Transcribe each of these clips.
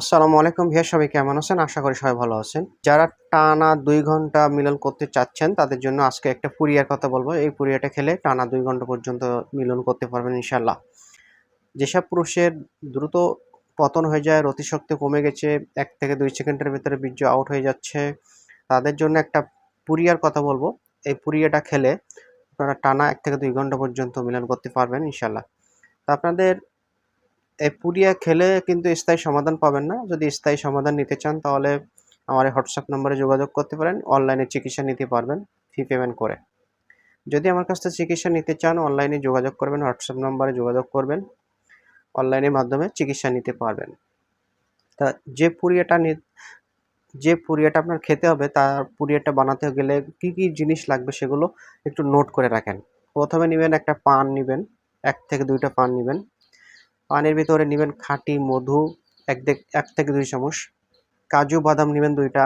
আসসালামু আলাইকুম ভিয়া সবাই কেমন আছেন? আশা করি সবাই ভালো আছেন। যারা টানা দুই ঘণ্টা মিলন করতে চাচ্ছেন, তাদের জন্য আজকে একটা পুরিয়ার কথা বলব। এই পুরিয়াটা খেলে টানা দুই ঘণ্টা পর্যন্ত মিলন করতে পারবেন ইনশাল্লাহ যেসব পুরুষের দ্রুত পতন হয়ে যায়, রতিশক্তি কমে গেছে, এক থেকে দুই সেকেন্ডের ভিতরে বীর্য আউট হয়ে যাচ্ছে, তাদের জন্য একটা পুরিয়ার কথা বলব। এই পুরিয়াটা খেলে আপনারা টানা এক থেকে দুই ঘণ্টা পর্যন্ত মিলন করতে পারবেন ইনশাল্লাহ তা আপনাদের পুরিয়া খেলে কিন্তু স্থায়ী সমাধান পাবেন না। যদি স্থায়ী সমাধান নিতে চান, তাহলে আমার হোয়াটসঅ্যাপ নম্বরে যোগাযোগ করতে পারেন। অনলাইনে চিকিৎসা নিতে পারবেন, ফি পেমেন্ট করে। যদি আমার কাছ থেকে চিকিৎসা নিতে চান, অনলাইনে যোগাযোগ করবেন হোয়াটসঅ্যাপ নম্বরে যোগাযোগ করবেন। অনলাইনের মাধ্যমে চিকিৎসা নিতে পারবেন। তা যে পুরিয়াটা যে পুরিয়াটা আপনার খেতে হবে, তার পুরিয়াটা বানাতে গেলে কি কি জিনিস লাগবে সেগুলো একটু নোট করে রাখেন। প্রথমে নেবেন একটা পান নেবেন, এক থেকে দুইটা পান নেবেন। পানের ভিতরে নেবেন খাঁটি মধু, এক এক থেকে দুই চামচ। কাজু বাদাম নেবেন দুইটা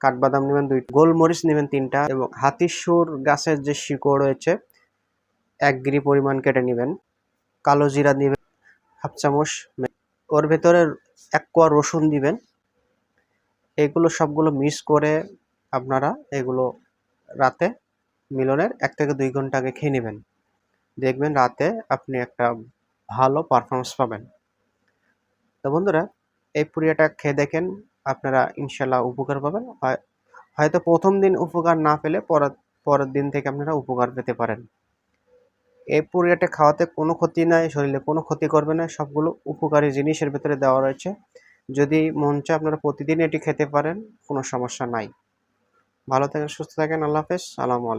কাঠবাদাম নেবেন দুই গোলমরিচ নেবেন তিনটা এবং হাতিসুর গাছের যে শিকড় রয়েছে, এক গিরি পরিমাণ কেটে নেবেন। কালো জিরা নেবেন হাফ চামচ। ওর ভেতরে এক কোয়া রসুন দিবেন। এগুলো সবগুলো মিক্স করে আপনারা এগুলো রাতে মিলনের এক থেকে দুই ঘণ্টা আগে খেয়ে নেবেন। দেখবেন রাতে আপনি একটা ভালো পারফরমেন্স পাবেন। তো বন্ধুরা, এই পুরিয়াটা খেয়ে দেখেন, আপনারা ইনশাল্লাহ উপকার পাবেন। হয়- হয়তো প্রথম দিন উপকার না পেলে পরের পরের দিন থেকে আপনারা উপকার পেতে পারেন। এই পুরিয়াটা খাওয়াতে কোনো ক্ষতি নাই, শরীরে কোনো ক্ষতি করবে না, সবগুলো উপকারী জিনিসের ভেতরে দেওয়া রয়েছে। যদি মন চায় আপনারা প্রতিদিন এটি খেতে পারেন, কোনো সমস্যা নাই। ভালো থাকেন, সুস্থ থাকেন, আল্লাহ হাফেজ আলাইকুম।